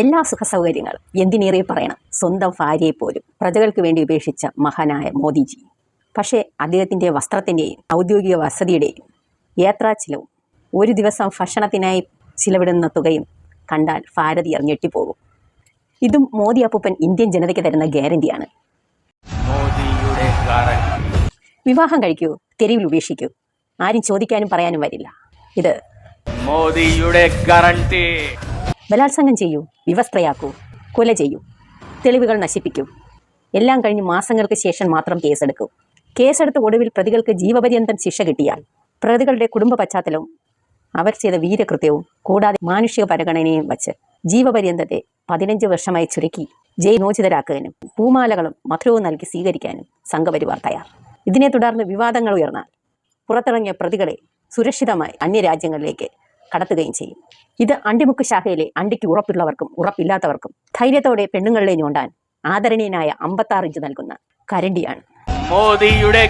എല്ലാ സുഖസൗകര്യങ്ങളും എന്തിനേറെ പറയണം? സ്വന്തം ഭാര്യയെ പോലും പ്രജകൾക്ക് വേണ്ടി ഉപേക്ഷിച്ച മഹാനായ മോദിജി. പക്ഷേ അദ്ദേഹത്തിന്റെ വസ്ത്രത്തിന്റെയും ഔദ്യോഗിക വസതിയുടെയും യാത്രാ ചിലവും ഒരു ദിവസം ഭക്ഷണത്തിനായി ചിലവിടുന്ന തുകയും കണ്ടാൽ ഭാരതീയർ ഞെട്ടിപ്പോകും. ഇതും മോദി അപ്പൂപ്പൻ ഇന്ത്യൻ ജനതയ്ക്ക് തരുന്ന ഗ്യാരണ്ടിയാണ് വിവാഹം കഴിക്കൂ തെരുവിൽ ഉപേക്ഷിക്കൂ. ആരും ചോദിക്കാനും പറയാനും വരില്ല. ഇത് മോദിയുടെ ഗ്യാരണ്ടി ബലാത്സംഗം ചെയ്യൂ വിവസ്ത്രയാക്കൂ കൊല ചെയ്യൂ തെളിവുകൾ നശിപ്പിക്കൂ. എല്ലാം കഴിഞ്ഞ് മാസങ്ങൾക്ക് ശേഷം മാത്രം കേസെടുക്കൂ. കേസെടുത്ത് ഒടുവിൽ പ്രതികൾക്ക് ജീവപര്യന്തം ശിക്ഷ കിട്ടിയാൽ പ്രതികളുടെ കുടുംബ പശ്ചാത്തലവും അവർ ചെയ്ത വീരകൃത്യവും കൂടാതെ മാനുഷിക പരിഗണനയും വച്ച് ജീവപര്യന്തത്തെ പതിനഞ്ച് വർഷമായി ചുരുക്കി ജയിലോചിതരാക്കാനും പൂമാലകളും മധുരവും നൽകി സ്വീകരിക്കാനും സംഘപരിവാർ തയ്യാർ. ഇതിനെ തുടർന്ന് വിവാദങ്ങൾ ഉയർന്നാൽ പുറത്തിറങ്ങിയ പ്രതികളെ സുരക്ഷിതമായി അന്യരാജ്യങ്ങളിലേക്ക് കടത്തുകയും ചെയ്യും. ഇത് അണ്ടിമുക്ക് ശാഖയിലെ അണ്ടിക്ക് ഉറപ്പുള്ളവർക്കും ഉറപ്പില്ലാത്തവർക്കും ധൈര്യത്തോടെ പെണ്ണുങ്ങളിലെ ഞോണ്ടാൻ ആദരണീയനായ അമ്പത്താറ് ഇഞ്ച് നൽകുന്ന കരണ്ടിയാണ്. മോദിയുടെ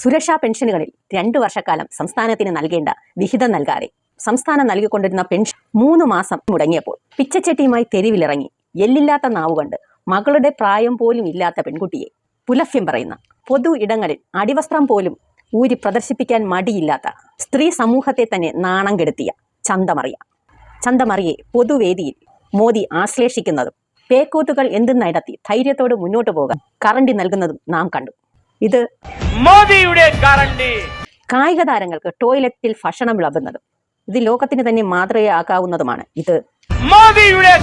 സുരക്ഷാ പെൻഷനുകളിൽ രണ്ടു വർഷക്കാലം സംസ്ഥാനത്തിന് നൽകേണ്ട വിഹിതം നൽകാതെ സംസ്ഥാനം നൽകിക്കൊണ്ടിരുന്ന പെൻഷൻ മൂന്ന് മാസം മുടങ്ങിയപ്പോൾ പിച്ചച്ചട്ടിയുമായി തെരുവിലിറങ്ങി എല്ലില്ലാത്ത നാവ് കണ്ട് മകളുടെ പ്രായം പോലും ഇല്ലാത്ത പെൺകുട്ടിയെ പുലഫ്യം പറയുന്ന പൊതു ഇടങ്ങളിൽ അടിവസ്ത്രം പോലും ഊരി പ്രദർശിപ്പിക്കാൻ മടിയില്ലാത്ത സ്ത്രീ സമൂഹത്തെ തന്നെ നാണം കെടുത്തിയ ചന്തമറിയ. ചന്തമറിയെ പൊതുവേദിയിൽ മോദി ആശ്ലേഷിക്കുന്നതും പേക്കൂത്തുകൾ എന്തും നടത്തി ധൈര്യത്തോട് മുന്നോട്ട് പോകാൻ കറണ്ടി നൽകുന്നതും നാം കണ്ടു. ഇത് മോദിയുടെ കായിക താരങ്ങൾക്ക് ടോയ്ലറ്റിൽ ഭക്ഷണം വിളമ്പുന്നതും ഇത് ലോകത്തിന് തന്നെ മാതൃകയാക്കാവുന്നതുമാണ് ഇത് മോദിയുടെ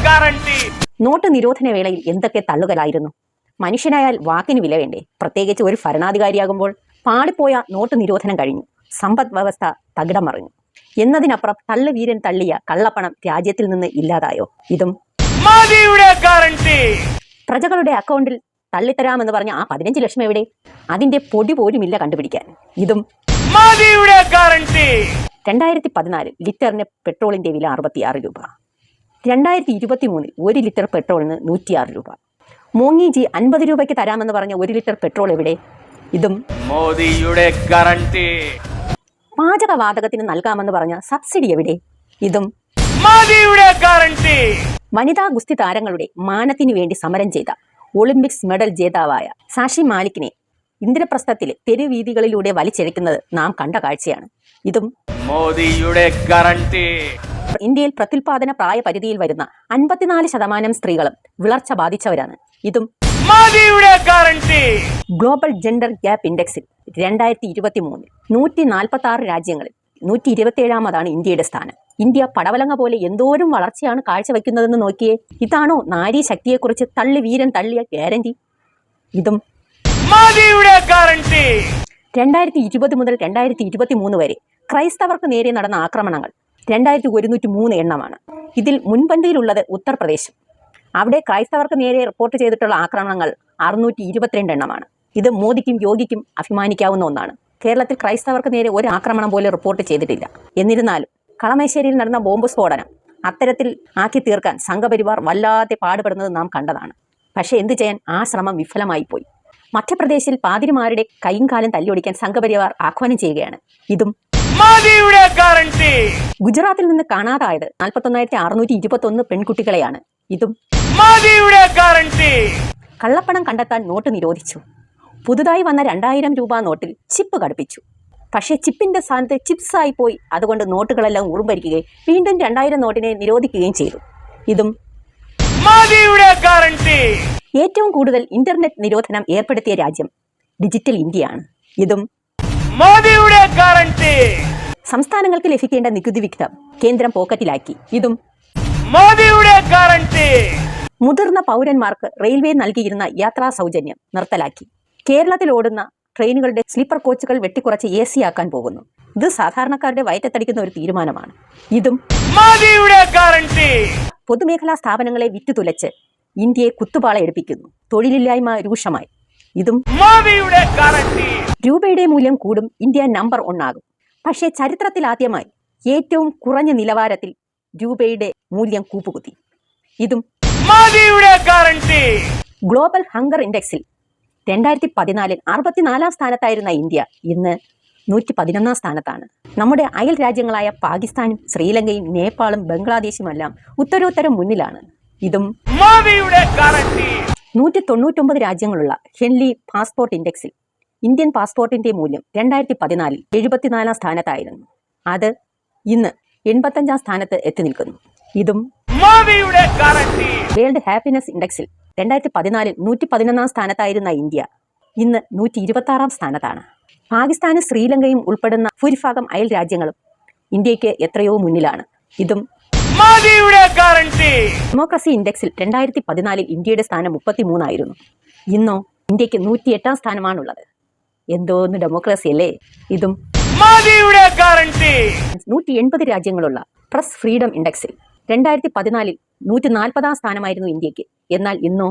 നോട്ട് നിരോധന വേളയിൽ എന്തൊക്കെ തള്ളുകലായിരുന്നു? മനുഷ്യനായാൽ വാക്കിന് വില വേണ്ടേ? പ്രത്യേകിച്ച് ഒരു ഭരണാധികാരിയാകുമ്പോൾ പാടിപ്പോയ നോട്ട് നിരോധനം കഴിഞ്ഞു. സമ്പദ് വ്യവസ്ഥ തകിടം മറിഞ്ഞു. എന്നതിനപ്പുറം തള്ളു വീരൻ തള്ളിയ കള്ളപ്പണം രാജ്യത്തിൽ നിന്ന് ഇല്ലാതായോ? ഇതും പ്രജകളുടെ അക്കൗണ്ടിൽ തള്ളിത്തരാമെന്ന് പറഞ്ഞ ആ പതിനഞ്ച് ലക്ഷം എവിടെ? അതിന്റെ പൊടി പോലും ഇല്ല കണ്ടുപിടിക്കാൻ. ഇതും രണ്ടായിരത്തി പതിനാല് ലിറ്ററിന് പെട്രോളിന്റെ വില അറുപത്തിയാറ് രൂപ. രണ്ടായിരത്തി ഇരുപത്തി മൂന്നിൽ ഒരു ലിറ്റർ പെട്രോളിന് നൂറ്റിയാറ് രൂപ. മോങ്ങി ജി അൻപത് രൂപയ്ക്ക് തരാമെന്ന് പറഞ്ഞ ഒരു ലിറ്റർ പെട്രോൾ എവിടെ? ഇതും. മോദിയുടെ ഗ്യാരണ്ടി പാചകവാതകത്തിന് നൽകാമെന്ന് പറഞ്ഞ സബ്സിഡി എവിടെ? ഇതും. മോദിയുടെ ഗ്യാരണ്ടി വനിതാ ഗുസ്തി താരങ്ങളുടെ മാനത്തിന് വേണ്ടി സമരം ചെയ്ത ഒളിമ്പിക്സ് മെഡൽ ജേതാവായ സാഷി മാലിക്കിനെ ഇന്ദ്രപ്രസ്ഥത്തിലെ തെരുവീതികളിലൂടെ വലിച്ചിഴക്കുന്നത് നാം കണ്ട കാഴ്ചയാണ്. ഇതും. മോദിയുടെ ഗ്യാരണ്ടി ഇന്ത്യയിൽ പ്രത്യുൽപാദന പ്രായപരിധിയിൽ വരുന്ന അൻപത്തിനാല് ശതമാനം സ്ത്രീകളും വിളർച്ച ബാധിച്ചവരാണ്. ഇതും. മോദിയുടെ ഗ്ലോബൽ ജെൻഡർ ഗ്യാപ്പ് ഇൻഡെക്സിൽ രണ്ടായിരത്തി ഇരുപത്തി മൂന്നിൽ നൂറ്റി നാൽപ്പത്തി ആറ് രാജ്യങ്ങളിൽ നൂറ്റി ഇരുപത്തിയേഴാമതാണ് ഇന്ത്യയുടെ സ്ഥാനം. ഇന്ത്യ പടവലങ്ങ പോലെ എന്തോരം വളർച്ചയാണ് കാഴ്ചവെക്കുന്നതെന്ന് നോക്കിയേ. ഇതാണോ നാരി ശക്തിയെക്കുറിച്ച് തള്ളി വീരൻ തള്ളിയ ഗ്യാരണ്ടി ഇതും മോദിയുടെ രണ്ടായിരത്തി ഇരുപത് മുതൽ രണ്ടായിരത്തി ഇരുപത്തി മൂന്ന് വരെ ക്രൈസ്തവർക്ക് നേരെ നടന്ന ആക്രമണങ്ങൾ രണ്ടായിരത്തി ഒരുന്നൂറ്റി മൂന്ന് എണ്ണമാണ്. ഇതിൽ മുൻപന്തിയിലുള്ളത് ഉത്തർപ്രദേശ്. അവിടെ ക്രൈസ്തവർക്ക് നേരെ റിപ്പോർട്ട് ചെയ്തിട്ടുള്ള ആക്രമണങ്ങൾ അറുന്നൂറ്റി ഇരുപത്തിരണ്ട് എണ്ണമാണ്. ഇത് മോദിക്കും യോഗിക്കും അഭിമാനിക്കാവുന്ന ഒന്നാണ്. കേരളത്തിൽ ക്രൈസ്തവർക്ക് നേരെ ഒരു ആക്രമണം പോലും റിപ്പോർട്ട് ചെയ്തിട്ടില്ല. എന്നിരുന്നാലും കളമശ്ശേരിയിൽ നടന്ന ബോംബ് സ്ഫോടനം അത്തരത്തിൽ ആക്കി തീർക്കാൻ സംഘപരിവാർ വല്ലാതെ പാടുപെടുന്നത് നാം കണ്ടതാണ്. പക്ഷേ എന്തു ചെയ്യാൻ? ആ ശ്രമം വിഫലമായി പോയി. മധ്യപ്രദേശിൽ പാതിരിമാരുടെ കൈയും കാലും തല്ലിയൊടിക്കാൻ സംഘപരിവാർ ആഹ്വാനം ചെയ്യുകയാണ്. ഇതും ഗുജറാത്തിൽ നിന്ന് കാണാതായത് നാൽപ്പത്തൊന്നായിരത്തി അറുന്നൂറ്റി ഇരുപത്തി ഒന്ന് പെൺകുട്ടികളെയാണ്. ഇതും കള്ളപ്പണം കണ്ടെത്താൻ നോട്ട് നിരോധിച്ചു. പുതുതായി വന്ന രണ്ടായിരം രൂപ നോട്ടിൽ ചിപ്പ് ഘടിപ്പിച്ചു പക്ഷേ ചിപ്പിന്റെ സ്ഥാനത്ത് ചിപ്സ് ആയി പോയി അതുകൊണ്ട് നോട്ടുകളെല്ലാം ഉറുമ്പരിക്കുകയും വീണ്ടും രണ്ടായിരം നോട്ടിനെ നിരോധിക്കുകയും ചെയ്തു. ഇതും ഏറ്റവും കൂടുതൽ ഇന്റർനെറ്റ് നിരോധനം ഏർപ്പെടുത്തിയ രാജ്യം ഡിജിറ്റൽ ഇന്ത്യയാണ്. ഇതും സംസ്ഥാനങ്ങൾക്ക് ലഭിക്കേണ്ട നികുതി വിഹിതം കേന്ദ്രം പോക്കറ്റിലാക്കി. ഇതും മോദിയുടെ കറൻസി മുതിർന്ന പൗരന്മാർക്ക് റെയിൽവേ നൽകിയിരുന്ന യാത്രാ സൗജന്യം നിർത്തലാക്കി. കേരളത്തിൽ ഓടുന്ന ട്രെയിനുകളുടെ സ്ലീപ്പർ കോച്ചുകൾ വെട്ടിക്കുറച്ച് എ സി ആക്കാൻ പോകുന്നു. ഇത് സാധാരണക്കാരുടെ വയറ്റത്തടിക്കുന്ന ഒരു തീരുമാനമാണ്. ഇതും പൊതുമേഖലാ സ്ഥാപനങ്ങളെ വിറ്റുതുലച്ച് ഇന്ത്യയെ കുത്തുപാള എടുപ്പിക്കുന്നു. തൊഴിലില്ലായ്മ രൂക്ഷമായി. ഇതും രൂപയുടെ മൂല്യം കൂടും ഇന്ത്യ നമ്പർ ഒന്നാകും. പക്ഷേ ചരിത്രത്തിൽ ആദ്യമായി ഏറ്റവും കുറഞ്ഞ നിലവാരത്തിൽ രൂപയുടെ മൂല്യം കൂപ്പുകുത്തി. ഇതും ഗ്ലോബൽ ഹങ്കർ ഇൻഡെക്സിൽ രണ്ടായിരത്തി പതിനാലിൽ അറുപത്തിനാലാം സ്ഥാനത്തായിരുന്ന ഇന്ത്യ ഇന്ന് നൂറ്റി പതിനൊന്നാം സ്ഥാനത്താണ്. നമ്മുടെ അയൽ രാജ്യങ്ങളായ പാകിസ്ഥാനും ശ്രീലങ്കയും നേപ്പാളും ബംഗ്ലാദേശുമെല്ലാം ഉത്തരോത്തരം മുന്നിലാണ്. ഇതും നൂറ്റി തൊണ്ണൂറ്റൊമ്പത് രാജ്യങ്ങളുള്ള ഹെൻലി പാസ്പോർട്ട് ഇൻഡെക്സിൽ ഇന്ത്യൻ പാസ്പോർട്ടിന്റെ മൂല്യം രണ്ടായിരത്തി പതിനാലിൽ എഴുപത്തിനാലാം സ്ഥാനത്തായിരുന്നു. അത് ഇന്ന് എൺപത്തഞ്ചാം സ്ഥാനത്ത് എത്തി നിൽക്കുന്നു. ഇതും വേൾഡ് ഹാപ്പിനെസ് ഇൻഡെക്സിൽ രണ്ടായിരത്തി പതിനാലിൽ നൂറ്റി പതിനൊന്നാം സ്ഥാനത്തായിരുന്ന ഇന്ത്യ ഇന്ന് നൂറ്റി ഇരുപത്തി ആറാം സ്ഥാനത്താണ്. പാകിസ്ഥാനും ശ്രീലങ്കയും ഉൾപ്പെടുന്ന ഭൂരിഭാഗം അയൽ രാജ്യങ്ങളും ഇന്ത്യയ്ക്ക് എത്രയോ മുന്നിലാണ്. ഇതും ഡെമോക്രസി ഇൻഡെക്സിൽ രണ്ടായിരത്തി പതിനാലിൽ ഇന്ത്യയുടെ സ്ഥാനം മുപ്പത്തിമൂന്നായിരുന്നു. ഇന്നോ ഇന്ത്യയ്ക്ക് നൂറ്റിയെട്ടാം സ്ഥാനമാണുള്ളത്. എന്തോന്ന് ഡെമോക്രസി അല്ലേ? ഇതും മോദിയുടെ കറൻസി നൂറ്റി എൺപത് രാജ്യങ്ങളുള്ള പ്രസ് ഫ്രീഡം ഇൻഡെക്സിൽ രണ്ടായിരത്തി പതിനാലിൽ നൂറ്റി നാൽപ്പതാം സ്ഥാനമായിരുന്നു ഇന്ത്യയ്ക്ക്. എന്നാൽ ഇന്നോ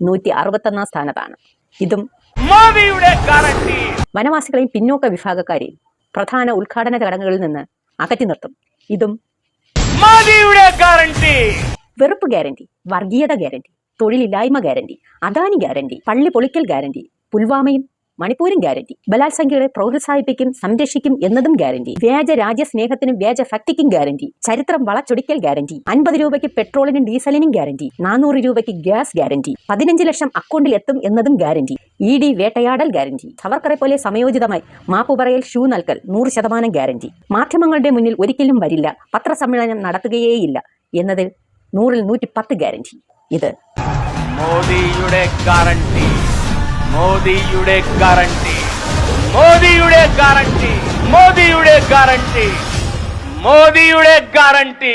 നൂറ്റി അറുപത്തൊന്നാം സ്ഥാനത്താണ്. ഇതും മോദിയുടെ കറൻസി വനവാസികളെയും പിന്നോക്ക വിഭാഗക്കാരെയും പ്രധാന ഉദ്ഘാടന ചടങ്ങുകളിൽ നിന്ന് അകറ്റി നിർത്തും. ഇതും മോദിയുടെ കറൻസി വെറുപ്പ് ഗ്യാരണ്ടി വർഗീയത ഗ്യാരണ്ടി തൊഴിലില്ലായ്മ ഗ്യാരണ്ടി അദാനി ഗ്യാരണ്ടി പള്ളി പൊളിക്കൽ ഗ്യാരണ്ടി പുൽവാമയും മണിപ്പൂരും ഗ്യാരണ്ടി ബലാത്സംഖ്യകളെ പ്രോത്സാഹിപ്പിക്കും സംരക്ഷിക്കും എന്നതും ഗ്യാരണ്ടി വ്യാജ രാജ്യസ്നേഹത്തിനും വ്യാജ ഭക്തിക്കും ഗ്യാരണ്ടി ചരിത്രം വളച്ചൊടിക്കൽ ഗ്യാരണ്ടി അൻപത് രൂപയ്ക്ക് പെട്രോളിനും ഡീസലിനും ഗ്യാരണ്ടി നാനൂറ് രൂപയ്ക്ക് ഗ്യാസ് ഗ്യാരണ്ടി പതിനഞ്ച് ലക്ഷം അക്കൗണ്ടിൽ എത്തും എന്നതും ഗ്യാരണ്ടി ഇ ഡി വേട്ടയാടൽ ഗ്യാരണ്ടി സവർക്കറെ പോലെ സമയോചിതമായി മാപ്പ് പറയൽ ഷൂ നൽകൽ നൂറ് ശതമാനം ഗ്യാരണ്ടി മാധ്യമങ്ങളുടെ മുന്നിൽ ഒരിക്കലും വരില്ല. പത്രസമ്മേളനം നടത്തുകയേയില്ല എന്നതിൽ നൂറിൽ നൂറ്റി പത്ത് ഗ്യാരണ്ടി ഇത്. മോദിയുടെ ഗ്യാരണ്ടി മോദിയുടെ ഗ്യാരണ്ടി മോദിയുടെ ഗ്യാരണ്ടി മോദിയുടെ ഗ്യാരണ്ടി മോദിയുടെ ഗ്യാരണ്ടി